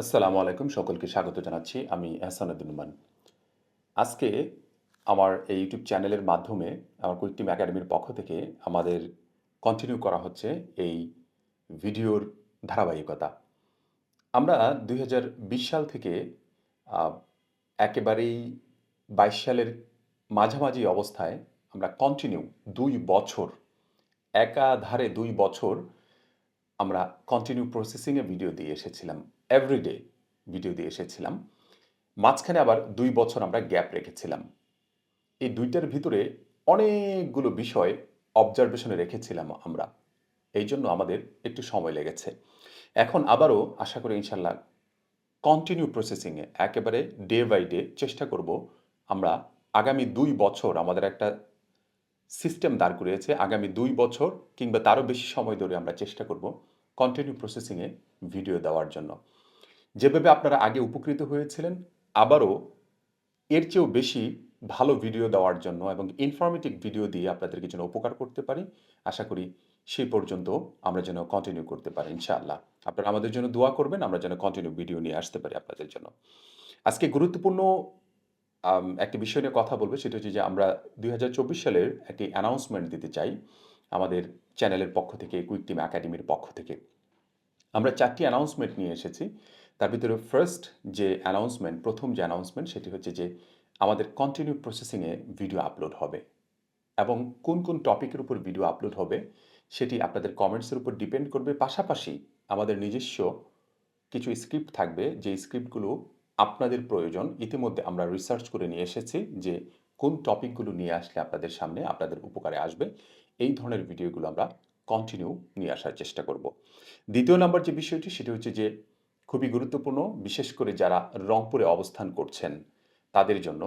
আসসালামু আলাইকুম, সকলকে স্বাগত জানাচ্ছি। আমি এহসানুদ্দিন নুমান। আজকে আমার এই ইউটিউব চ্যানেলের মাধ্যমে আমার কুইক একাডেমির পক্ষ থেকে আমাদের কন্টিনিউ করা হচ্ছে এই ভিডিওর ধারাবাহিকতা। আমরা দুই হাজার বিশ সাল থেকে একেবারেই বাইশ সালের মাঝামাঝি অবস্থায় আমরা কন্টিনিউ দুই বছর, একাধারে দুই বছর আমরা কন্টিনিউ প্রসেসিংয়ে ভিডিও দিয়ে এসেছিলাম। এভরিডে ভিডিও দিয়ে এসেছিলাম। মাঝখানে আবার দুই বছর আমরা গ্যাপ রেখেছিলাম। এই দুইটার ভিতরে অনেকগুলো বিষয় অবজারভেশনে রেখেছিলাম আমরা। এই জন্য আমাদের একটু সময় লেগেছে। এখন আবারও আশা করি ইনশাল্লাহ কন্টিনিউ প্রসেসিংয়ে একেবারে ডে বাই ডে চেষ্টা করব আমরা আগামী দুই বছর আমাদের একটা সিস্টেম দাঁড় করিয়েছে। আগামী দুই বছর কিংবা তারও বেশি সময় ধরে আমরা চেষ্টা করব কন্টিনিউ প্রসেসিংয়ে ভিডিও দেওয়ার জন্য। যেভাবে আপনারা আগে উপকৃত হয়েছিলেন, আবারও এর চেয়েও বেশি ভালো ভিডিও দেওয়ার জন্য এবং ইনফরমেটিভ ভিডিও দিয়ে আপনাদেরকে যেন উপকার করতে পারি, আশা করি সেই পর্যন্ত আমরা যেন কন্টিনিউ করতে পারি, ইনশাআল্লাহ। আপনারা আমাদের জন্য দোয়া করবেন, আমরা যেন কন্টিনিউ ভিডিও নিয়ে আসতে পারি আপনাদের জন্য। আজকে গুরুত্বপূর্ণ একটি বিষয় নিয়ে কথা বলব, সেটা হচ্ছে যে আমরা দুই হাজার চব্বিশ সালের একটি অ্যানাউন্সমেন্ট দিতে চাই আমাদের চ্যানেলের পক্ষ থেকে কুইক টিম একাডেমির পক্ষ থেকে। আমরা চারটি অ্যানাউন্সমেন্ট নিয়ে এসেছি। তার ভিতরে ফার্স্ট যে অ্যানাউন্সমেন্ট প্রথম যে অ্যানাউন্সমেন্ট সেটি হচ্ছে যে আমাদের কন্টিনিউ প্রসেসিংয়ে ভিডিও আপলোড হবে। এবং কোন কোন টপিকের উপর ভিডিও আপলোড হবে সেটি আপনাদের কমেন্টসের উপর ডিপেন্ড করবে। পাশাপাশি আমাদের নিজস্ব কিছু স্ক্রিপ্ট থাকবে যে স্ক্রিপ্টগুলো আপনাদের প্রয়োজন। ইতিমধ্যে আমরা রিসার্চ করে নিয়ে এসেছি যে কোন টপিকগুলো নিয়ে আসলে আপনাদের সামনে আপনাদের উপকারে আসবে। এই ধরনের ভিডিওগুলো আমরা কন্টিনিউ নিয়ে আসার চেষ্টা করব। দ্বিতীয় নাম্বার যে বিষয়টি, সেটি হচ্ছে যে খুবই গুরুত্বপূর্ণ, বিশেষ করে যারা রংপুরে অবস্থান করছেন, তাদের জন্য।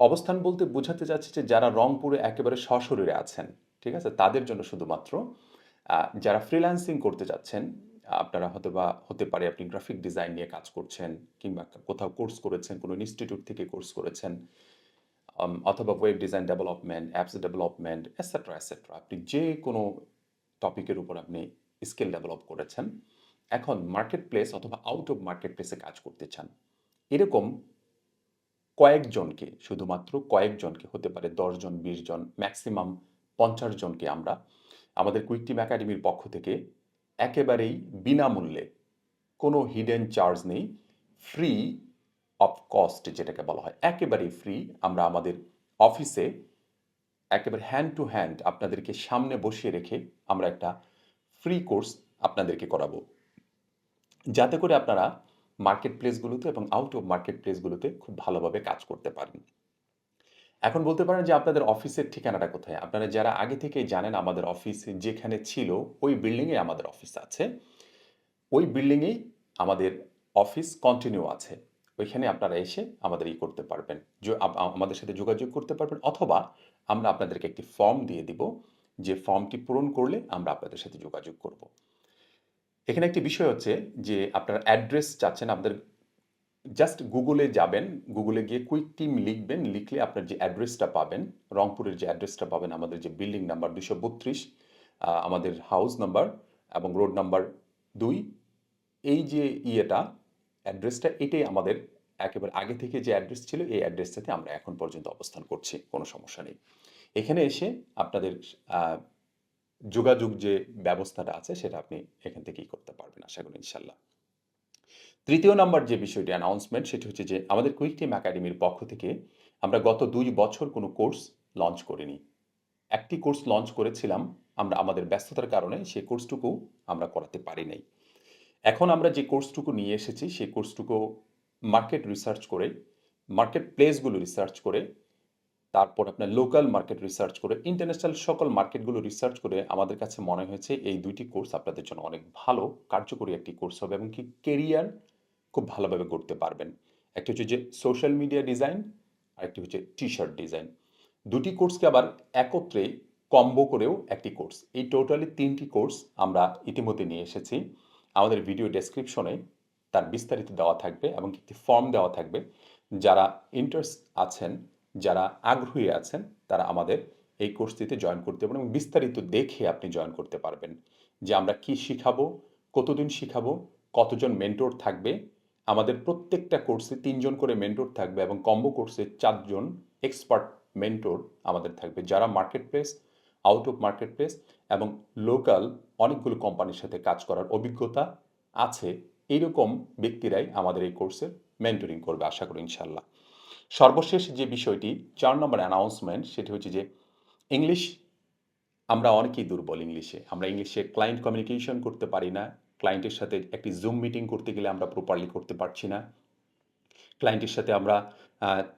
অবস্থান বলতে বোঝাতে যাচ্ছে যে যারা রংপুরে একেবারে সশরীরে আছেন, ঠিক আছে? তাদের জন্য শুধুমাত্র। যারা ফ্রিল্যান্সিং করতে যাচ্ছেন, আপনারা হয়তো বা হতে পারে আপনি গ্রাফিক ডিজাইন নিয়ে কাজ করছেন, কিংবা কোথাও কোর্স করেছেন, কোনো ইনস্টিটিউট থেকে কোর্স করেছেন অথবা web design development apps development etcetera etcetera আপনি যে কোনো টপিকের উপর আপনি স্কিল ডেভেলপ করেছেন এখন মার্কেট প্লেস অথবা আউট অফ মার্কেট প্লেসে কাজ করতে চান, এরকম কয়েকজনকে, শুধুমাত্র কয়েকজনকে হতে পারে দশজন বিশ জন ম্যাক্সিমাম পঞ্চাশ জনকে আমরা আমাদের কুইক টিম একাডেমির পক্ষ থেকে একেবারেই বিনামূল্যে কোনো হিডেন চার্জ নেই ফ্রি অফ কস্ট যেটাকে বলা হয়, একেবারেই ফ্রি আমরা আমাদের অফিসে একেবারে হ্যান্ড টু হ্যান্ড আপনাদেরকে সামনে বসিয়ে রেখে আমরা একটা ফ্রি কোর্স আপনাদেরকে করাবো। যাতে করে আপনারা মার্কেট প্লেসগুলোতে এবং আউট অফ মার্কেট প্লেসগুলোতে খুব ভালোভাবে কাজ করতে পারেন। এখন বলতে পারেন যে আপনাদের অফিসের ঠিকানাটা কোথায়? আপনারা যারা আগে থেকেই জানেন আমাদের অফিস যেখানে ছিল, ওই বিল্ডিংয়ে আমাদের অফিস আছে। ওই বিল্ডিংয়েই আমাদের অফিস কন্টিনিউ আছে। ওইখানে আপনারা এসে আমাদের ই করতে পারবেন। আমাদের সাথে যোগাযোগ করতে পারবেন অথবা আমরা আপনাদেরকে একটি ফর্ম দিয়ে দিব। যে ফর্মটি পূরণ করলে আমরা আপনাদের সাথে যোগাযোগ করব। এখানে একটি বিষয় হচ্ছে যে আপনারা অ্যাড্রেস চাচ্ছেন আপনাদের জাস্ট গুগলে যাবেন গুগলে গিয়ে কুইক টিম লিখবেন, লিখলে আপনার যে অ্যাড্রেসটা পাবেন, রংপুরের যে অ্যাড্রেসটা পাবেন, আমাদের যে বিল্ডিং নাম্বার দুশো বত্রিশ আমাদের হাউস নাম্বার এবং রোড নাম্বার দুই, এই যে ইয়েটা, অ্যাড্রেসটা, এটাই আমাদের একেবারে আগে থেকে যে অ্যাড্রেস ছিল, এই অ্যাড্রেসটাতে আমরা এখন পর্যন্ত অবস্থান করছি, কোনো সমস্যা নেই। এখানে এসে আপনাদের যোগাযোগ যে ব্যবস্থাটা আছে, সেটা আপনি এখান থেকেই করতে পারবেন, আশা করি ইনশাল্লাহ তৃতীয় নাম্বার যে বিষয়টি অ্যানাউন্সমেন্ট সেটি হচ্ছে যে আমাদের কুইক টিম একাডেমির পক্ষ থেকে আমরা গত দুই বছর কোনো কোর্স লঞ্চ করিনি। একটি কোর্স লঞ্চ করেছিলাম, আমরা আমাদের ব্যস্ততার কারণে সেই কোর্সটুকু আমরা করাতে পারি নাই। এখন আমরা যে কোর্সটুকু নিয়ে এসেছি, সেই কোর্সটুকু মার্কেট রিসার্চ করে মার্কেট প্লেসগুলো রিসার্চ করে তারপর আপনার লোকাল মার্কেট রিসার্চ করে ইন্টারন্যাশনাল সকল মার্কেটগুলো রিসার্চ করে আমাদের কাছে মনে হয়েছে এই দুইটি কোর্স আপনাদের জন্য অনেক ভালো, কার্যকরী একটি কোর্স হবে এবং কি কেরিয়ার খুব ভালোভাবে করতে পারবেন। একটি হচ্ছে যে সোশ্যাল মিডিয়া ডিজাইন আর একটি হচ্ছে টি শার্ট ডিজাইন দুটি কোর্সকে আবার একত্রে কম্বো করেও একটি কোর্স এই টোটালি তিনটি কোর্স আমরা ইতিমধ্যে নিয়ে এসেছি। আমাদের ভিডিও ডেসক্রিপশনে তার বিস্তারিত দেওয়া থাকবে এবং একটি ফর্ম দেওয়া থাকবে। যারা ইন্টারেস্ট আছেন যারা আগ্রহী আছেন, তারা আমাদের এই কোর্সটিতে জয়েন করতে পারেন এবং বিস্তারিত দেখে আপনি জয়েন করতে পারবেন যে আমরা কি শিখাবো, কতদিন শিখাবো, কতজন মেন্টর থাকবে, আমাদের প্রত্যেকটা কোর্সে তিনজন করে মেন্টর থাকবে এবং কম্বো কোর্সে চারজন এক্সপার্ট মেন্টর আমাদের থাকবে, যারা market place out of market place এবং লোকাল অনেকগুলো কোম্পানির সাথে কাজ করার অভিজ্ঞতা আছে এইরকম ব্যক্তিরাই আমাদের এই কোর্সের মেন্টরিং করবে, আশা করি ইনশাল্লাহ সর্বশেষ যে বিষয়টি, চার নম্বর অ্যানাউন্সমেন্ট সেটি হচ্ছে যে ইংলিশ আমরা অনেকেই দুর্বল ইংলিশে আমরা ইংলিশে ক্লায়েন্ট কমিউনিকেশন করতে পারি না। ক্লায়েন্টের সাথে একটি জুম মিটিং করতে গেলে আমরা প্রপারলি করতে পারছি না। ক্লায়েন্টের সাথে আমরা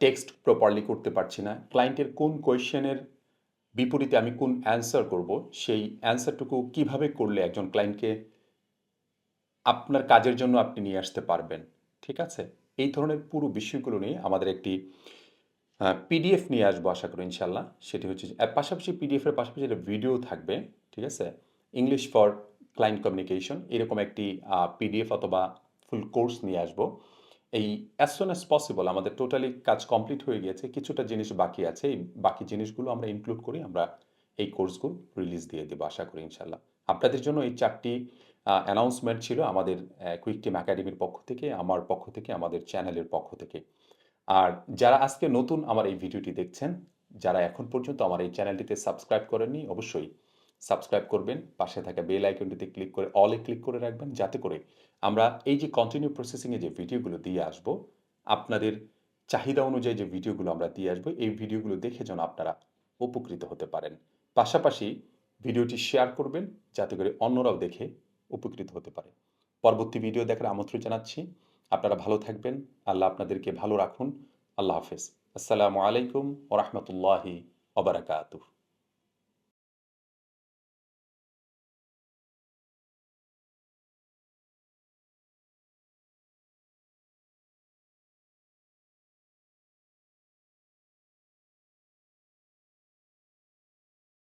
টেক্সট প্রপারলি করতে পারছি না। ক্লায়েন্টের কোন কোয়েশ্চেনের বিপরীতে আমি কোন অ্যান্সার করব, সেই অ্যান্সারটুকু কীভাবে করলে একজন ক্লায়েন্টকে আপনার কাজের জন্য আপনি নিয়ে আসতে পারবেন, ঠিক আছে? এই ধরনের পুরো বিষয়গুলো নিয়ে আমাদের একটি পিডিএফ নিয়ে আসব আশা করি ইনশাল্লাহ সেটি হচ্ছে পাশাপাশি পিডিএফের পাশাপাশি একটা ভিডিও থাকবে, ঠিক আছে? ইংলিশ ফর ক্লায়েন্ট কমিউনিকেশন এরকম একটি পিডিএফ অথবা ফুল কোর্স নিয়ে আসব। এই অ্যাজ সোন অ্যাজ পসিবল আমাদের টোটালি কাজ কমপ্লিট হয়ে গিয়েছে কিছুটা জিনিস বাকি আছে, এই বাকি জিনিসগুলো আমরা ইনক্লুড করি আমরা এই কোর্সগুলো রিলিজ দিয়ে দেবো আশা করি ইনশাল্লাহ আপনাদের জন্য এই চারটি অ্যানাউন্সমেন্ট ছিল আমাদের কুইক টিম একাডেমির পক্ষ থেকে, আমার পক্ষ থেকে, আমাদের চ্যানেলের পক্ষ থেকে। আর যারা আজকে নতুন আমার এই ভিডিওটি দেখছেন, যারা এখন পর্যন্ত আমার এই চ্যানেলটিতে সাবস্ক্রাইব করেননি, অবশ্যই সাবস্ক্রাইব করবেন। পাশে থাকা বেল আইকনটিতে ক্লিক করে অলে ক্লিক করে রাখবেন, যাতে করে আমরা এই যে কন্টিনিউ প্রসেসিংয়ে যে ভিডিওগুলো দিয়ে আসব, আপনাদের চাহিদা অনুযায়ী যে ভিডিওগুলো আমরা দিয়ে আসব, এই ভিডিওগুলো দেখে যেন আপনারা উপকৃত হতে পারেন। পাশাপাশি ভিডিওটি শেয়ার করবেন, যাতে করে অন্যরাও দেখে উপকৃত হতে পারে। পরবর্তী ভিডিও দেখার আমন্ত্রণ জানাচ্ছি। আপনারা ভালো থাকবেন। আল্লাহ আপনাদেরকে ভালো রাখুন। আল্লাহ হাফেজ। আসসালামু আলাইকুম ওরহমতুল্লাহি ওবরাকাতুহ